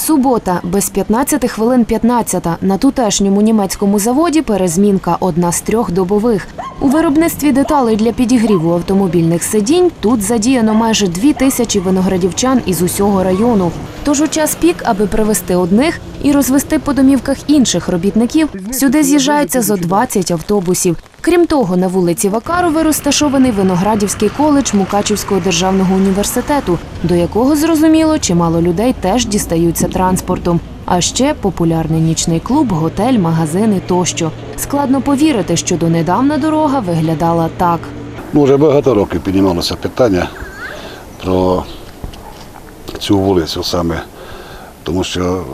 Субота, без 15 хвилин 15 на тутешньому німецькому заводі перезмінка одна з трьох добових. У виробництві деталей для підігріву автомобільних сидінь тут задіяно майже дві тисячі виноградівчан із усього району. Тож у час пік, аби привезти одних і розвести по домівках інших робітників, сюди з'їжджаються зо 20 автобусів. Крім того, на вулиці Вакарови розташований Виноградівський коледж Мукачівського державного університету, до якого зрозуміло чимало людей теж дістаються транспортом. А ще популярний нічний клуб, готель, магазини тощо. Складно повірити, що донедавна дорога виглядала так. Ну, вже багато років піднімалося питання про цю вулицю саме, тому що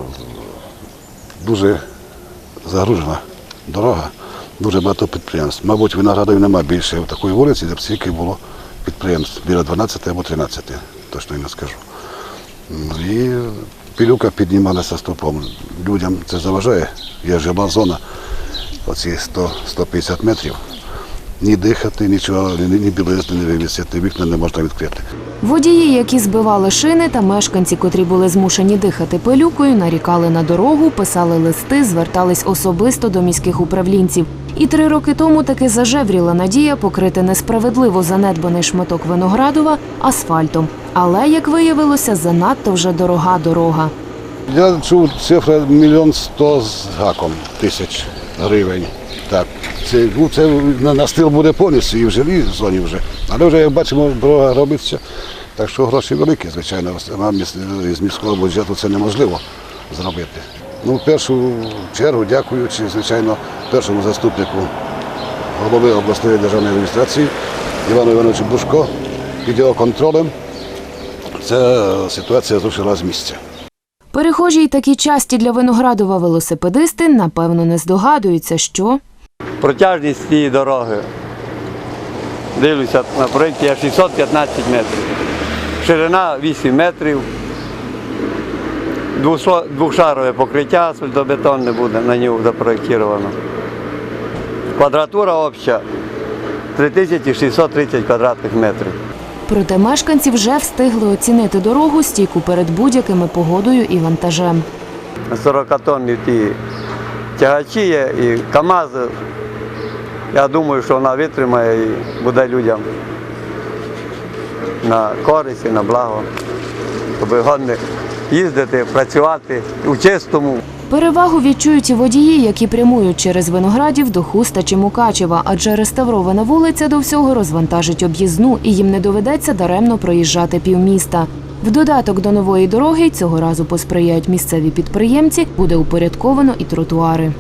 дуже загружена дорога, дуже багато підприємств. Мабуть, виноградів немає більше в такої вулиці, де б стільки було підприємств, біля 12 або 13, точно не скажу. І пілюка піднімалася стопом. Людям це заважає, є жила зона, оці 100-150 метрів. Ні дихати, нічого, ні, ні білизни не вивісити, вікна не можна відкрити. Водії, які збивали шини, та мешканці, котрі були змушені дихати пилюкою, нарікали на дорогу, писали листи, звертались особисто до міських управлінців. І три роки тому таки зажевріла надія покрити несправедливо занедбаний шматок Виноградова асфальтом. Але, як виявилося, занадто вже дорога дорога. Я чув цифра мільйон сто з гаком тисяч гривень. Так, це, ну, це на, на стил буде повністю і в жилій зоні вже. Але вже, як бачимо, дорога робиться. Так що гроші великі, звичайно, з міського бюджету це неможливо зробити. Ну, в першу чергу, дякуючи, звичайно, першому заступнику голови обласної державної адміністрації Івану Івановичу Бушко під контролем. Ця ситуація зрушила з місця. Перехожі й такі часті для Виноградова велосипедисти, напевно, не здогадуються, що Протяжність цієї дороги. Дивлюся на проєкті 615 метрів. Ширина 8 метрів. Двохшарове покриття асфальтобетонне буде на нього запроєктовано. Квадратура обща 3630 квадратних метрів. Проте мешканці вже встигли оцінити дорогу стійку перед будь-якими погодою і вантажем. 40 тонні ті тягачі є і КАМАЗ. Я думаю, що вона витримає і буде людям на користь і на благо, щоб годні їздити, працювати у чистому. Перевагу відчують і водії, які прямують через Виноградів до Хуста чи Мукачева, адже реставрована вулиця до всього розвантажить об'їзну і їм не доведеться даремно проїжджати півміста. В додаток до нової дороги цього разу посприяють місцеві підприємці, буде упорядковано і тротуари.